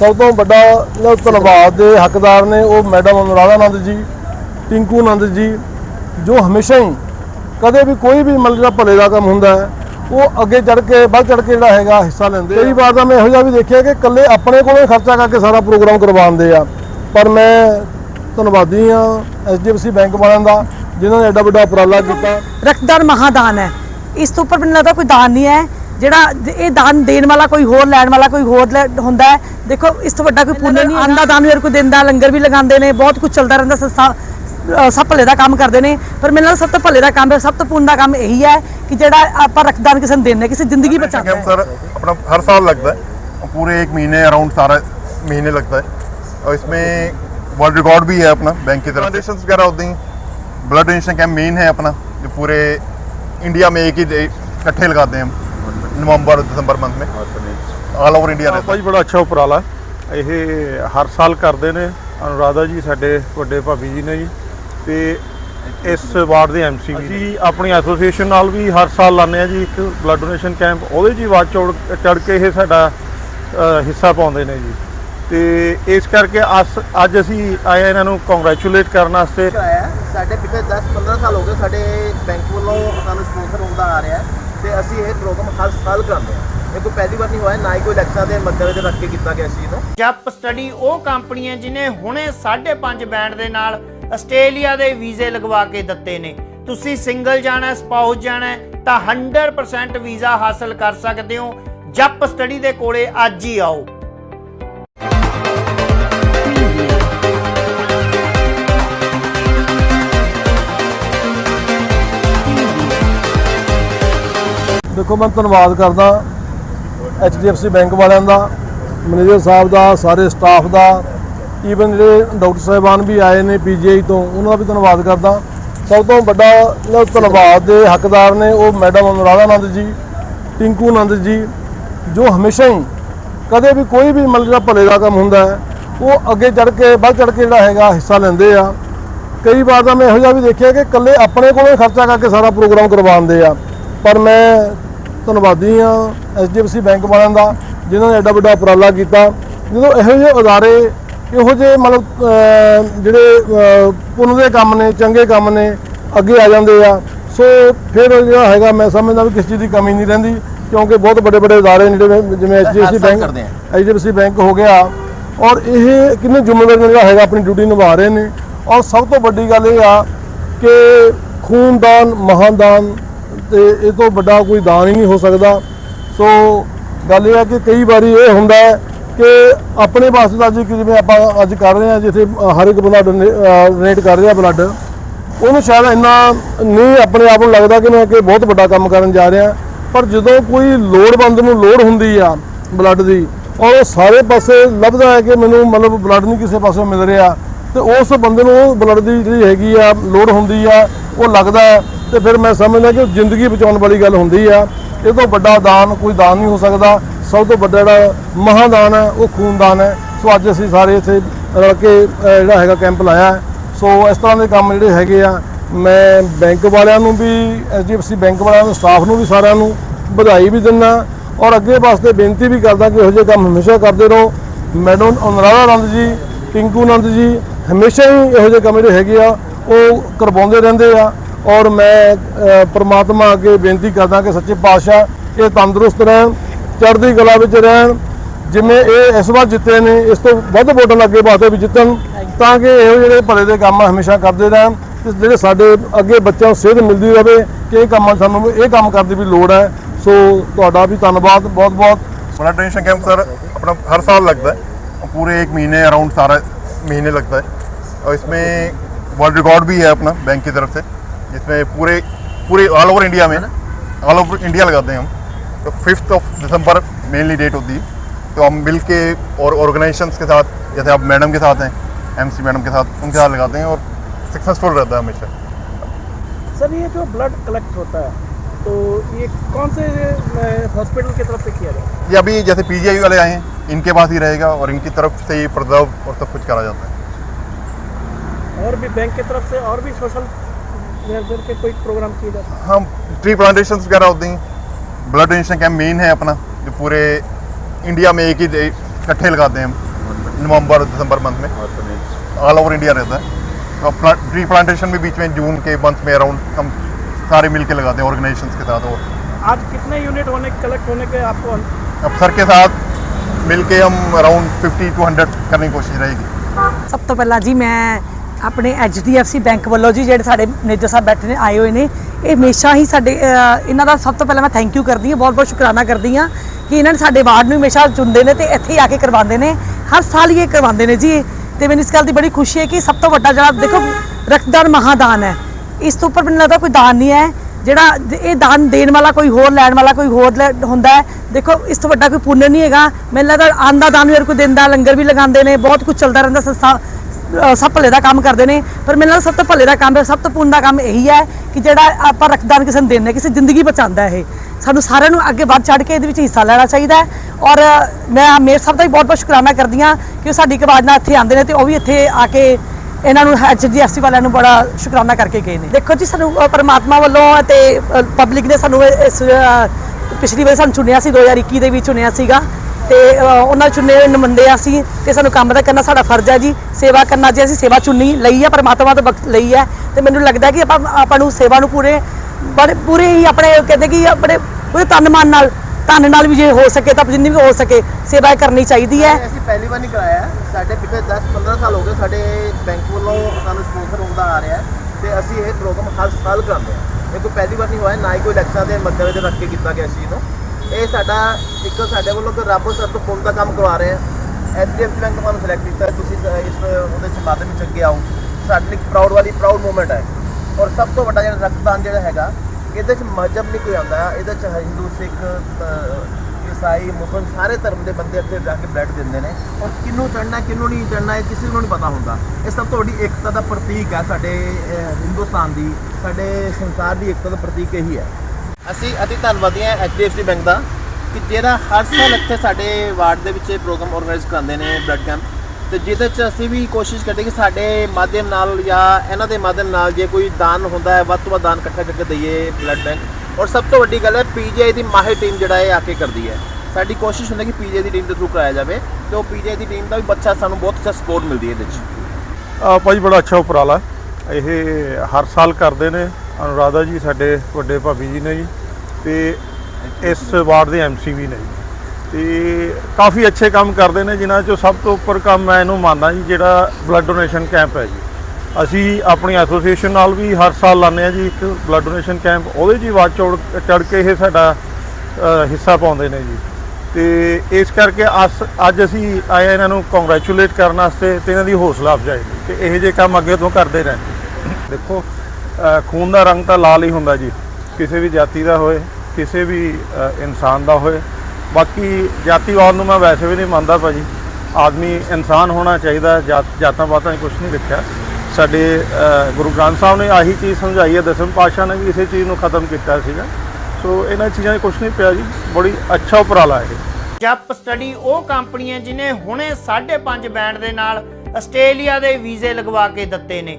ਸਭ ਤੋਂ ਵੱਡਾ ਜਿਹੜਾ ਧੰਨਵਾਦ ਦੇ ਹੱਕਦਾਰ ਨੇ ਉਹ ਮੈਡਮ ਅਨੁਰਾਧਾ ਆਨੰਦ ਜੀ ਟਿੰਕੂ ਆਨੰਦ ਜੀ ਜੋ ਹਮੇਸ਼ਾ ਹੀ ਕਦੇ ਵੀ ਕੋਈ ਵੀ ਮਤਲਬ ਜਿਹੜਾ ਭਲੇ ਦਾ ਕੰਮ ਹੁੰਦਾ ਹੈ ਉਹ ਅੱਗੇ ਚੜ ਕੇ ਵੱਧ ਚੜ ਕੇ ਜਿਹੜਾ ਹੈਗਾ ਹਿੱਸਾ ਲੈਂਦੇ ਕਈ ਵਾਰ ਤਾਂ ਮੈਂ ਇਹੋ ਜਿਹਾ ਵੀ ਦੇਖਿਆ ਕਿ ਇਕੱਲੇ ਆਪਣੇ ਕੋਲੋਂ ਹੀ ਖਰਚਾ ਕਰਕੇ ਸਾਰਾ ਪ੍ਰੋਗਰਾਮ ਕਰਵਾਉਂਦੇ ਆ। ਪਰ ਮੈਂ ਧੰਨਵਾਦੀ ਆ ਐਚਡੀਐਫਸੀ ਬੈਂਕ ਵਾਲਿਆਂ ਦਾ ਜਿਨ੍ਹਾਂ ਨੇ ਐਡਾ ਵੱਡਾ ਉਪਰਾਲਾ ਕੀਤਾ। ਰਕਤਦਾਨ ਮਹਾਦਾਨ ਹੈ। ਇਸ ਤੋਂ ਉੱਪਰ ਮੈਨੂੰ ਲੱਗਦਾ ਕੋਈ ਦਾਨ ਨਹੀਂ ਹੈ। ਜਿਹੜਾ ਇਹ ਦਾਨ ਦੇਣ ਵਾਲਾ ਕੋਈ ਹੋਰ ਲੈਣ ਵਾਲਾ ਕੋਈ ਹੋਰ ਲੈ- ਹੁੰਦਾ ਹੈ ਦੇਖੋ ਇਸ ਤੋਂ ਵੱਡਾ ਕੋਈ ਪੁੰਨ ਨਹੀਂ ਅੰਨ ਦਾ ਦਾਨ ਵੀ ਹਰ ਕੋਈ ਦਿੰਦਾ ਲੰਗਰ ਵੀ ਲਗਾਉਂਦੇ ਨੇ ਬਹੁਤ ਕੁਝ ਚੱਲਦਾ ਰਹਿੰਦਾ ਸੰਸਥਾ ਅ, ਸਭ ਭਲੇ ਦਾ ਕੰਮ ਕਰਦੇ ਨੇ ਪਰ ਮੈਨੂੰ ਲੱਗਦਾ ਸਭ ਤੋਂ ਭਲੇ ਦਾ ਕੰਮ ਹੈ ਸਭ ਤੋਂ ਪੁੰਨ ਦਾ ਕੰਮ ਇਹੀ ਹੈ ਕਿ ਜਿਹੜਾ ਆਪਾਂ ਰਕਤਦਾਨ ਕਿਸੇ ਨੂੰ ਦਿੰਦੇ ਕਿਸੇ ਦੀ ਜ਼ਿੰਦਗੀ ਬਚਾਉਂਦਾ कैंप ਹੈ सर अपना हर साल लगता है और पूरे एक महीने अराउंड सारा महीने लगता है और इसमें वर्ल्ड रिकॉर्ड भी है अपना बैंक की तरफ डोनेशन वगैरह होते हैं ब्लड डोनेशन कैंप मेन है अपना जो पूरे इंडिया में एक ही डे- इकट्ठे लगाते हैं हम नवंबर दिसंबर मंथ में ऑल ओवर इंडिया रहता है ਭਾਈ ਬੜਾ ਅੱਛਾ ਉਪਰਾਲਾ ਹੈ। ਇਹ ਹਰ ਸਾਲ ਕਰਦੇ ਨੇ ਅਨੁਰਾਧਾ ਜੀ ਸਾਡੇ ਵੱਡੇ ਭਾਬੀ ਜੀ ਨੇ ਜੀ ਤੇ ਇਸ ਵਾਰਡ ਦੇ ਐਮਸੀ ਵੀ ਜੀ ਆਪਣੀ ਐਸੋਸੀਏਸ਼ਨ ਨਾਲ ਵੀ ਹਰ ਸਾਲ ਲਾਉਂਦੇ ਆ ਜੀ ਇੱਕ ਬਲੱਡ ਡੋਨੇਸ਼ਨ ਕੈਂਪ ਉਹਦੇ ਜੀ ਵਾਰ ਚੜ ਚੜ ਕੇ ਇਹ ਸਾਡਾ ਅ, ਹਿੱਸਾ ਪਾਉਂਦੇ ਨੇ ਜੀ ਤੇ ਇਸ ਕਰਕੇ ਅਸ- ਅੱਜ ਅਸੀਂ ਆਏ ਹਾਂ ਇਹਨਾਂ ਨੂੰ ਕੰਗ੍ਰੈਚੁਲੇਟ ਕਰਨ ਵਾਸਤੇ ਕਰਾਇਆ ਹੈ। ਸਾਡੇ ਪਿਛਲੇ 10-15 ਸਾਲ ਹੋ ਗਏ ਸਾਡੇ ਬੈਂਕ ਵੱਲੋਂ ਤੇ ਅਸੀਂ ਇਹ ਪ੍ਰੋਗਰਾਮ ਹਰ ਸਾਲ ਕਰਾਉਂਦੇ ਹਾਂ। ਇਹ ਕੋਈ ਪਹਿਲੀ ਵਾਰ ਨਹੀਂ ਹੋਇਆ, ਨਾ ਹੀ ਕੋਈ ਇਲੈਕਸ਼ਨ ਦੇ ਮੱਦੇਨਜ਼ਰ ਰੱਖ ਕੇ ਕੀਤਾ ਗਿਆ ਸੀ ਇਹਨੂੰ ਜਪ ਸਟੱਡੀ ਉਹ ਕੰਪਨੀ ਹੈ ਜਿਨੇ ਹੁਣੇ 5.5 ਬੈਂਡ ਦੇ ਨਾਲ ਆਸਟ੍ਰੇਲੀਆ ਦੇ ਵੀਜ਼ੇ ਲਗਵਾ ਕੇ ਦਿੱਤੇ ਨੇ। ਤੁਸੀਂ ਸਿੰਗਲ ਜਾਣਾ ਸਪਾਊਸ ਜਾਣਾ, ਤਾਂ 100% ਵੀਜ਼ਾ ਹਾਸਲ ਕਰ ਸਕਦੇ ਹੋ। ਜਪ ਸਟੱਡੀ ਦੇ ਕੋਲੇ ਅੱਜ ਹੀ ਆਓ। ਦੇਖੋ, ਮੈਂ ਧੰਨਵਾਦ ਕਰਦਾ ਐਚਡੀਐਫਸੀ ਬੈਂਕ ਵਾਲਿਆਂ ਦਾ, ਮੈਨੇਜਰ ਸਾਹਿਬ ਦਾ, ਸਾਰੇ ਸਟਾਫ ਦਾ ਈਵਨ ਜਿਹੜੇ ਡਾਕਟਰ ਸਾਹਿਬਾਨ ਵੀ ਆਏ ਨੇ ਪੀਜੀਆਈ ਤੋਂ, ਉਹਨਾਂ ਦਾ ਵੀ ਧੰਨਵਾਦ ਕਰਦਾ। ਸਭ ਤੋਂ ਵੱਡਾ ਧੰਨਵਾਦ ਦੇ ਹੱਕਦਾਰ ਨੇ ਉਹ ਮੈਡਮ ਅਨੁਰਾਧਾ ਆਨੰਦ ਜੀ, ਟਿੰਕੂ ਆਨੰਦ ਜੀ, ਜੋ ਹਮੇਸ਼ਾ ਹੀ ਕਦੇ ਵੀ ਕੋਈ ਵੀ ਮਤਲਬ ਜਿਹੜਾ ਭਲੇ ਦਾ ਕੰਮ ਹੁੰਦਾ ਹੈ, ਉਹ ਅੱਗੇ ਚੜ ਕੇ, ਵੱਧ ਚੜ ਕੇ ਜਿਹੜਾ ਹੈਗਾ ਹਿੱਸਾ ਲੈਂਦੇ ਆ। ਕਈ ਵਾਰ ਤਾਂ ਮੈਂ ਇਹੋ ਜਿਹਾ ਵੀ ਦੇਖਿਆ ਕਿ ਇਕੱਲੇ ਆਪਣੇ ਕੋਲੋਂ ਹੀ ਖਰਚਾ ਕਰਕੇ ਸਾਰਾ ਪ੍ਰੋਗਰਾਮ ਕਰਵਾਉਂਦੇ ਆ। ਪਰ ਮੈਂ ਧੰਨਵਾਦੀ ਆ ਐਚਡੀਐਫਸੀ ਬੈਂਕ ਵਾਲਿਆਂ ਦਾ ਜਿਨ੍ਹਾਂ ਨੇ ਐਡਾ ਵੱਡਾ ਉਪਰਾਲਾ ਕੀਤਾ। ਜਦੋਂ ਇਹੋ ਜਿਹੇ ਅਦਾਰੇ ਇਹੋ ਜਿਹੇ ਮਤਲਬ ਜਿਹੜੇ ਪੁੰਨ ਦੇ ਕੰਮ ਨੇ ਚੰਗੇ ਕੰਮ ਨੇ ਅੱਗੇ ਆ ਜਾਂਦੇ ਆ। ਸੋ ਫਿਰ ਜਿਹੜਾ ਹੈਗਾ ਮੈਂ ਸਮਝਦਾ ਵੀ ਕਿਸੇ ਚੀਜ਼ ਦੀ ਕਮੀ ਨਹੀਂ ਰਹਿੰਦੀ ਕਿਉਂਕਿ ਬਹੁਤ ਵੱਡੇ ਵੱਡੇ ਅਦਾਰੇ ਨੇ ਜਿਹੜੇ ਜਿਵੇਂ ਐਚਡੀਐਫਸੀ ਬੈਂਕ। ਐਚਡੀਐਫਸੀ ਬੈਂਕ ਹੋ ਗਿਆ। ਔਰ ਇਹ ਕਿੰਨੇ ਜ਼ਿੰਮੇਵਾਰੀ ਜਿਹੜਾ ਹੈਗਾ ਆਪਣੀ ਡਿਊਟੀ ਨਿਭਾ ਰਹੇ ਨੇ। ਔਰ ਸਭ ਤੋਂ ਵੱਡੀ ਗੱਲ ਇਹ ਆ ਕਿ ਖੂਨਦਾਨ ਮਹਾਦਾਨ ਤੇ ਇਹ ਤੋਂ ਵੱਡਾ ਕੋਈ ਦਾਨ ਹੀ ਨਹੀਂ ਹੋ ਸਕਦਾ। ਸੋ ਗੱਲ ਇਹ ਹੈ ਕਿ ਕਈ ਵਾਰੀ ਇਹ ਹੁੰਦਾ ਹੈ ਕਿ ਆਪਣੇ ਪਾਸੇ ਤਾਂ ਜੀ ਜਿਵੇਂ ਆਪਾਂ ਅੱਜ ਕਰ ਰਹੇ ਹਾਂ, ਜਿੱਥੇ ਹਰ ਇੱਕ ਬੰਦਾ ਡੋਨੇਟ ਕਰ ਰਿਹਾ ਬਲੱਡ ਉਹਨੂੰ ਸ਼ਾਇਦ ਇੰਨਾ ਨਹੀਂ ਆਪਣੇ ਆਪ ਨੂੰ ਲੱਗਦਾ ਕਿ ਮੈਂ ਕਿ ਬਹੁਤ ਵੱਡਾ ਕੰਮ ਕਰਨ ਜਾ ਰਿਹਾ। ਪਰ ਜਦੋਂ ਕੋਈ ਲੋੜਵੰਦ ਨੂੰ ਲੋੜ ਹੁੰਦੀ ਆ ਬਲੱਡ ਦੀ, ਔਰ ਉਹ ਸਾਰੇ ਪਾਸੇ ਲੱਭਦਾ ਹੈ ਕਿ ਮੈਨੂੰ ਮਤਲਬ ਬਲੱਡ ਨਹੀਂ ਕਿਸੇ ਪਾਸੋਂ ਮਿਲ ਰਿਹਾ, ਤੇ ਉਸ ਬੰਦੇ ਨੂੰ ਬਲੱਡ ਦੀ ਜਿਹੜੀ ਹੈਗੀ ਆ ਲੋੜ ਹੁੰਦੀ ਆ, ਉਹ ਲੱਗਦਾ ਤੇ ਫਿਰ ਮੈਂ ਸਮਝਦਾ ਕਿ ਜ਼ਿੰਦਗੀ ਬਚਾਉਣ ਵਾਲੀ ਗੱਲ ਹੁੰਦੀ ਆ। ਇਹ ਤੋਂ ਵੱਡਾ ਦਾਨ, ਕੋਈ ਦਾਨ ਨਹੀਂ ਹੋ ਸਕਦਾ। ਸਭ ਤੋਂ ਵੱਡਾ ਜਿਹੜਾ ਮਹਾਦਾਨ ਹੈ ਉਹ ਖੂਨਦਾਨ ਹੈ ਸੋ ਅੱਜ ਅਸੀਂ ਸਾਰੇ ਇੱਥੇ ਰਲ ਕੇ ਜਿਹੜਾ ਹੈਗਾ ਕੈਂਪ ਲਾਇਆ ਸੋ ਇਸ ਤਰ੍ਹਾਂ ਦੇ ਕੰਮ ਜਿਹੜੇ ਹੈਗੇ ਆ, ਮੈਂ ਬੈਂਕ ਵਾਲਿਆਂ ਨੂੰ ਵੀ, ਐਚਡੀਐਫਸੀ ਬੈਂਕ ਵਾਲਿਆਂ ਨੂੰ, ਸਟਾਫ ਨੂੰ ਵੀ ਸਾਰਿਆਂ ਨੂੰ ਵਧਾਈ ਵੀ ਦਿੰਦਾ। ਔਰ ਅੱਗੇ ਵਾਸਤੇ ਬੇਨਤੀ ਵੀ ਕਰਦਾ ਕਿ ਇਹੋ ਜਿਹੇ ਕੰਮ ਹਮੇਸ਼ਾ ਕਰਦੇ ਰਹੋ। ਮੈਡਮ ਅਨਰਾਧਾ ਨੰਦ ਜੀ, ਪਿੰਕੂ ਨੰਦ ਜੀ, ਹਮੇਸ਼ਾ ਹੀ ਇਹੋ ਜਿਹੇ ਕੰਮ ਜਿਹੜੇ ਹੈਗੇ ਆ, ਉਹ ਕਰਵਾਉਂਦੇ ਰਹਿੰਦੇ ਆ। ਔਰ ਮੈਂ ਅ, ਪ੍ਰਮਾਤਮਾ ਅੱਗੇ ਬੇਨਤੀ ਕਰਦਾ ਕਿ ਸੱਚੇ ਪਾਤਸ਼ਾਹ ਇਹ ਤੰਦਰੁਸਤ ਰਹਿਣ ਚੜ੍ਹਦੀ ਕਲਾ ਵਿੱਚ ਰਹਿਣ ਜਿਵੇਂ ਇਹ ਇਸ ਵਾਰ ਜਿੱਤੇ ਨੇ ਇਸ ਤੋਂ ਵੱਧ ਵੋਟਾਂ ਲੱਗੇ ਵਾਸਤੇ ਵੀ ਜਿੱਤਣ ਤਾਂ ਕਿ ਇਹੋ ਜਿਹੜੇ ਭਲੇ ਦੇ ਕੰਮ ਆ ਹਮੇਸ਼ਾ ਕਰਦੇ ਰਹਿਣ ਤੇ ਜਿਹੜੇ ਸਾਡੇ ਅੱਗੇ ਬੱਚਿਆਂ ਨੂੰ ਸੇਧ ਮਿਲਦੀ ਰਹੇ ਕਿ ਇਹ ਕੰਮ ਸਾਨੂੰ ਇਹ ਕੰਮ ਕਰਨ ਦੀ ਵੀ ਲੋੜ ਹੈ ਸੋ ਤੁਹਾਡਾ ਵੀ ਧੰਨਵਾਦ ਬਹੁਤ ਬਹੁਤ ब्लड डोनेशन कैंप सर अपना हर साल लगता है और पूरे एक महीने अराउंड सारा महीने लगता है और इसमें वर्ल्ड रिकॉर्ड भी है अपना बैंक की तरफ से जिसमें पूरे पूरे ऑल ओवर इंडिया में ऑल ओवर इंडिया लगाते हैं हम। तो fifth of December mainly date होती है। तो हम मिल के और ऑर्गेनाइजेशन के साथ जैसे आप मैडम के साथ हैं एमसी मैडम के साथ उनके साथ लगाते हैं और सक्सेसफुल रहता है हमेशा। सर ये जो ब्लड कलेक्ट होता है तो ये कौन से हॉस्पिटल की तरफ़ से किया है? ये अभी जैसे पीजीआई वाले आए हैं इनके पास ही रहेगा और इनकी तरफ़ से ही प्रिजर्व और सब कुछ करा जाता है। और भी बैंक की तरफ़ से और भी सोशल हाँ? ट्री प्लांटेशन वगैरह होते हैं। ब्लड डोनेशन कैंप मेन है अपना जो पूरे इंडिया में एक ही इकट्ठे लगाते हैं हम। नवंबर दिसंबर मंथ में। ऑल ओवर इंडिया रहता है। और ट्री प्लांटेशन भी बीच में जून के मंथ में अराउंड हम सारे मिल के लगाते हैं ऑर्गेनाइजेशन के साथ और आज कितने यूनिट होने कलेक्ट होने के आपको अब सर के साथ मिल के हम अराउंड 50 टू 100 करने की कोशिश रहेगी। सब तो पहला जी मैं ਆਪਣੇ HDFC ਬੈਂਕ ਵੱਲੋਂ ਜੀ, ਜਿਹੜੇ ਸਾਡੇ ਮੈਨੇਜਰ ਸਾਹਿਬ ਬੈਠੇ ਨੇ, ਆਏ ਹੋਏ ਨੇ। ਇਹ ਹਮੇਸ਼ਾ ਹੀ ਸਾਡੇ ਇਹਨਾਂ ਦਾ ਸਭ ਤੋਂ ਪਹਿਲਾਂ ਮੈਂ ਥੈਂਕ ਯੂ ਕਰਦੀ ਹਾਂ ਬਹੁਤ ਬਹੁਤ ਸ਼ੁਕਰਾਨਾ ਕਰਦੀ ਹਾਂ ਕਿ ਇਹਨਾਂ ਨੇ ਸਾਡੇ ਵਾਰਡ ਨੂੰ ਹਮੇਸ਼ਾ ਚੁਣਦੇ ਨੇ ਤੇ ਇੱਥੇ ਹੀ ਆ ਕੇ ਕਰਵਾਉਂਦੇ ਨੇ। ਹਰ ਸਾਲ ਹੀ ਇਹ ਕਰਵਾਉਂਦੇ ਨੇ ਜੀ। ਤੇ ਮੈਨੂੰ ਇਸ ਗੱਲ ਦੀ ਬੜੀ ਖੁਸ਼ੀ ਹੈ ਕਿ ਸਭ ਤੋਂ ਵੱਡਾ ਜਿਹੜਾ, ਦੇਖੋ, ਰਕਤਦਾਨ ਮਹਾਦਾਨ ਹੈ। ਇਸ ਤੋਂ ਉੱਪਰ ਮੈਨੂੰ ਲੱਗਦਾ ਕੋਈ ਦਾਨ ਨਹੀਂ ਹੈ। ਜਿਹੜਾ ਇਹ ਦਾਨ ਦੇਣ ਵਾਲਾ ਕੋਈ ਹੋਰ, ਲੈਣ ਵਾਲਾ ਕੋਈ ਹੋਰ ਲੈ- ਹੁੰਦਾ ਹੈ। ਦੇਖੋ, ਇਸ ਤੋਂ ਵੱਡਾ ਕੋਈ ਪੁੰਨ ਨਹੀਂ ਹੈਗਾ। ਮੈਨੂੰ ਲੱਗਦਾ ਆਨ ਦਾ ਦਾਨ ਵੀ ਹਰ ਕੋਈ ਦਿੰਦਾ, ਲੰਗਰ ਵੀ ਲਗਾਉਂਦੇ ਨੇ, ਬਹੁਤ ਕੁਝ ਚੱਲਦਾ ਰਹਿੰਦਾ ਸੰਸਥਾ ਸਭ ਭਲੇ ਦਾ ਕੰਮ ਕਰਦੇ ਨੇ, ਪਰ ਮੇਰੇ ਨਾਲ ਸਭ ਤੋਂ ਭਲੇ ਦਾ ਕੰਮ ਹੈ, ਸਭ ਤੋਂ ਪੁੰਨ ਦਾ ਕੰਮ ਇਹੀ ਹੈ ਕਿ ਜਿਹੜਾ ਆਪਾਂ ਰਕਤਦਾਨ ਕਿਸੇ ਨੂੰ ਦਿੰਦੇ ਕਿਸੇ ਜ਼ਿੰਦਗੀ ਬਚਾਉਂਦਾ ਇਹ। ਸਾਨੂੰ ਸਾਰਿਆਂ ਨੂੰ ਅੱਗੇ ਵੱਧ ਚੜ ਕੇ ਇਹਦੇ ਵਿੱਚ ਹਿੱਸਾ ਲੈਣਾ ਚਾਹੀਦਾ ਔਰ ਮੈਂ ਮੇਰ ਸਾਹਿਬ ਦਾ ਵੀ ਬਹੁਤ ਬਹੁਤ ਸ਼ੁਕਰਾਨਾ ਕਰਦੀ ਹਾਂ ਕਿ ਉਹ ਸਾਡੀ ਆਵਾਜ਼ ਨਾਲ ਇੱਥੇ ਆਉਂਦੇ ਨੇ ਤੇ ਉਹ ਵੀ ਇੱਥੇ ਆ ਕੇ ਇਹਨਾਂ ਨੂੰ ਐਚਡੀਐਫਸੀ ਵਾਲਿਆਂ ਨੂੰ ਬੜਾ ਸ਼ੁਕਰਾਨਾ ਕਰਕੇ ਗਏ ਨੇ। ਦੇਖੋ ਜੀ, ਸਾਨੂੰ ਪਰਮਾਤਮਾ ਵੱਲੋਂ ਤੇ ਪਬਲਿਕ ਨੇ ਸਾਨੂੰ ਇਸ ਪਿਛਲੀ ਵਾਰ ਸਾਨੂੰ ਚੁਣਿਆ ਸੀ 2021 ਦੇ ਵਿੱਚ ਚੁਣਿਆ ਸੀਗਾ। ਤੇ ਉਹਨਾਂ ਚੁਣੇ ਹੋਏ ਨੁਮਾਇੰਦੇ ਅਸੀਂ ਤੇ ਸਾਨੂੰ ਕੰਮ ਦਾ ਕਰਨਾ ਸਾਡਾ ਫਰਜ਼ ਹੈ ਜੀ, ਸੇਵਾ ਕਰਨਾ ਜੇ ਅਸੀਂ ਸੇਵਾ ਚੁਣੀ ਲਈ ਹੈ ਪਰਮਾਤਮਾ ਤੋਂ ਬਖਸ਼ ਲਈ ਹੈ ਤੇ ਮੈਨੂੰ ਲੱਗਦਾ ਕਿ ਆਪਾਂ ਆਪਾਂ ਨੂੰ ਸੇਵਾ ਨੂੰ ਪੂਰੇ, ਬੜੇ, ਪੂਰੇ ਹੀ ਆਪਣੇ ਕਹਿੰਦੇ ਕਿ ਆਪਣੇ ਪੂਰੇ ਤਨ ਮਨ ਨਾਲ, ਤਨ ਨਾਲ ਵੀ ਜੇ ਹੋ ਸਕੇ ਤਾਂ ਜਿੰਨੀ ਵੀ ਹੋ ਸਕੇ ਸੇਵਾ ਕਰਨੀ ਚਾਹੀਦੀ ਹੈ। ਅਸੀਂ ਪਹਿਲੀ ਵਾਰ ਨਹੀਂ ਕਰਾਇਆ। ਸਾਡੇ ਪਿਛਲੇ 10 15 ਸਾਲ ਹੋ ਗਏ ਸਾਡੇ ਬੈਂਕ ਵੱਲੋਂ ਸਾਨੂੰ ਸਪਾਂਸਰ ਹੁੰਦਾ ਆ ਰਿਹਾ ਤੇ ਅਸੀਂ ਇਹ ਪ੍ਰੋਗਰਾਮ ਹਰ ਸਾਲ ਕਰਾਉਂਦੇ ਹਾਂ। ਇਹ ਕੋਈ ਪਹਿਲੀ ਵਾਰ ਨਹੀਂ ਹੋਇਆ, ਨਾ ਹੀ ਕੋਈ ਇਲੈਕਸ਼ਨ ਦੇ ਮੱਦੇਨਜ਼ਰ ਰੱਖ ਕੇ ਕੀਤਾ ਗਿਆ ਸੀ ਇਹਨੂੰ ਇਹ ਸਾਡਾ, ਇੱਕ ਸਾਡੇ ਵੱਲੋਂ ਤਾਂ ਰੱਬ ਸਰ ਤੋਂ ਪੁੰਨ ਦਾ ਕੰਮ ਕਰਵਾ ਰਹੇ ਆ। ਐਚਡੀਐਫਸੀ ਬੈਂਕ ਤੁਹਾਨੂੰ ਸਿਲੈਕਟ ਕੀਤਾ, ਤੁਸੀਂ ਇਸ, ਉਹਦੇ ਚ ਮਾਧਿਅਮ ਵਿੱਚ ਅੱਗੇ ਆਓ। ਸਾਡੇ ਲਈ ਪ੍ਰਾਊਡ ਵਾਲੀ ਪ੍ਰਾਊਡ ਮੂਮੈਂਟ ਹੈ ਔਰ ਸਭ ਤੋਂ ਵੱਡਾ ਜਿਹੜਾ ਰਕਤਦਾਨ ਜਿਹੜਾ ਹੈਗਾ, ਇਹਦੇ ਚ ਮਜ਼ਹਬ ਨਹੀਂ ਕੋਈ ਆਉਂਦਾ। ਇਹਦੇ ਚ ਹਿੰਦੂ, ਸਿੱਖ ਈਸਾਈ, ਮੁਸਲਮਾਨ ਸਾਰੇ ਧਰਮ ਦੇ ਬੰਦੇ ਇੱਥੇ ਜਾ ਕੇ ਬਲੱਡ ਦਿੰਦੇ ਨੇ। ਔਰ ਕਿਹਨੂੰ ਚੜਨਾ ਕਿਹਨੂੰ ਨਹੀਂ ਚੜਨਾ ਇਹ ਕਿਸੇ ਨੂੰ ਨਹੀਂ ਪਤਾ ਹੁੰਦਾ। ਇਹ ਸਭ ਤੋਂ ਵੱਡੀ ਏਕਤਾ ਦਾ ਪ੍ਰਤੀਕ ਹੈ ਸਾਡੇ ਹਿੰਦੁਸਤਾਨ ਦੀ, ਸਾਡੇ ਸੰਸਾਰ ਦੀ ਏਕਤਾ ਦਾ ਪ੍ਰਤੀਕ ਇਹੀ ਹੈ ਅਸੀਂ ਅਤੀ ਧੰਨਵਾਦੀ ਹਾਂ ਐਚਡੀਐਫਸੀ ਬੈਂਕ ਦਾ ਕਿ ਜਿਹੜਾ ਹਰ ਸਾਲ ਇੱਥੇ ਸਾਡੇ ਵਾਰਡ ਦੇ ਵਿੱਚ ਇਹ ਪ੍ਰੋਗਰਾਮ ਆਰਗੇਨਾਈਜ਼ ਕਰਾਉਂਦੇ ਨੇ ਬਲੱਡ ਕੈਂਪ ਤੇ ਜਿਹਦੇ ਚ ਅਸੀਂ ਵੀ ਕੋਸ਼ਿਸ਼ ਕਰਦੇ ਕਿ ਸਾਡੇ ਮਾਧਿਅਮ ਨਾਲ ਜਾਂ ਇਹਨਾਂ ਦੇ ਮਾਧਿਅਮ ਨਾਲ ਜੇ ਕੋਈ ਦਾਨ ਹੁੰਦਾ ਹੈ, ਵੱਧ ਤੋਂ ਵੱਧ ਦਾਨ ਇਕੱਠਾ ਕਰਕੇ ਦਈਏ ਬਲੱਡ ਬੈਂਕ ਔਰ ਸਭ ਤੋਂ ਵੱਡੀ ਗੱਲ ਹੈ ਪੀਜੀਆਈ ਦੀ ਮਾਹਿਰ ਟੀਮ ਜਿਹੜਾ ਇਹ ਆ ਕੇ ਕਰਦੀ ਹੈ। ਸਾਡੀ ਕੋਸ਼ਿਸ਼ ਹੁੰਦੀ ਹੈ ਕਿ ਪੀਜੀਆਈ ਦੀ ਟੀਮ ਦੇ ਥਰੂ ਕਰਾਇਆ ਜਾਵੇ ਤੇ ਉਹ ਪੀਜੀਆਈ ਦੀ ਟੀਮ ਦਾ ਵੀ ਬੱਚਾ ਸਾਨੂੰ ਬਹੁਤ ਅੱਛਾ ਸਪੋਰਟ ਮਿਲਦੀ ਹੈ ਇਹਦੇ 'ਚ। ਆ ਭਾਜੀ ਬੜਾ ਅੱਛਾ ਉਪਰਾਲਾ ਇਹ ਹਰ ਸਾਲ ਕਰਦੇ ਨੇ। ਅਨੁਰਾਧਾ ਜੀ, ਸਾਡੇ ਵੱਡੇ ਭਾਬੀ ਜੀ ਨੇ ਜੀ ਤੇ ਇਸ ਵਾਰਡ ਦੇ ਐਮਸੀ ਵੀ ਨੇ ਜੀ। ਤੇ ਕਾਫੀ ਅੱਛੇ ਕੰਮ ਕਰਦੇ ਨੇ, ਜਿਨ੍ਹਾਂ ਚੋਂ ਸਭ ਤੋਂ ਉੱਪਰ ਕੰਮ ਮੈਂ ਇਹਨੂੰ ਮੰਨਦਾ ਜੀ, ਜਿਹੜਾ ਬਲੱਡ ਡੋਨੇਸ਼ਨ ਕੈਂਪ ਹੈ ਜੀ। ਅਸੀਂ ਆਪਣੀ ਐਸੋਸੀਏਸ਼ਨ ਨਾਲ ਵੀ ਹਰ ਸਾਲ ਲਾਉਂਦੇ ਆ ਜੀ, ਇੱਕ ਬਲੱਡ ਡੋਨੇਸ਼ਨ ਕੈਂਪ ਉਹਦੇ 'ਚ ਹੀ ਵੱਧ ਚੜ ਚੜ ਕੇ ਇਹ ਸਾਡਾ ਹਿੱਸਾ ਪਾਉਂਦੇ ਨੇ ਜੀ। ਤੇ ਇਸ ਕਰਕੇ ਅਸ, ਅੱਜ ਅਸੀਂ ਆਏ ਹਾਂ ਇਹਨਾਂ ਨੂੰ ਕੰਗ੍ਰੈਚੁਲੇਟ ਕਰਨ ਵਾਸਤੇ ਤੇ ਇਹਨਾਂ ਦੀ ਹੌਸਲਾ ਅਫਜ਼ਾਈ ਲਈ, ਤੇ ਇਹੋ ਜਿਹੇ ਕੰਮ ਅੱਗੇ ਤੋਂ ਕਰਦੇ ਰਹਿਣ। ਦੇਖੋ ਖੂਨ ਦਾ ਰੰਗ ਤਾਂ ਲਾਲ ਹੀ ਹੁੰਦਾ ਜੀ। ਕਿਸੇ ਵੀ ਜਾਤੀ ਦਾ ਹੋਏ, ਕਿਸੇ ਵੀ ਇਨਸਾਨ ਦਾ ਹੋਏ। ਬਾਕੀ ਜਾਤੀਵਾਦ ਨੂੰ ਮੈਂ ਵੈਸੇ ਵੀ ਨਹੀਂ ਮੰਨਦਾ ਭਾਜੀ। ਆਦਮੀ ਇਨਸਾਨ ਹੋਣਾ ਚਾਹੀਦਾ, ਜਾਤ- ਜਾਤਾਂ ਪਾਤਾਂ 'ਚ ਕੁਝ ਨਹੀਂ ਲਿਖਿਆ ਸਾਡੇ ਗੁਰੂ ਗ੍ਰੰਥ ਸਾਹਿਬ ਨੇ ਆਹੀ ਚੀਜ਼ ਸਮਝਾਈ ਹੈ, ਦਸਮ ਪਾਤਸ਼ਾਹ ਨੇ ਵੀ ਇਸੇ ਚੀਜ਼ ਨੂੰ ਖਤਮ ਕੀਤਾ ਸੀਗਾ। ਸੋ ਇਹਨਾਂ ਚੀਜ਼ਾਂ 'ਚ ਕੁਝ ਨਹੀਂ ਪਿਆ ਜੀ। ਬੜੀ ਅੱਛਾ ਉਪਰਾਲਾ ਹੈ ਇਹ। ਜਪ ਸਟੱਡੀ ਉਹ ਕੰਪਨੀ ਹੈ ਜਿਨੇ ਹੁਣੇ 5.5 ਬੈਂਡ ਦੇ ਨਾਲ ਆਸਟ੍ਰੇਲੀਆ ਦੇ ਵੀਜ਼ੇ ਲਗਵਾ ਕੇ ਦਿੱਤੇ ਨੇ।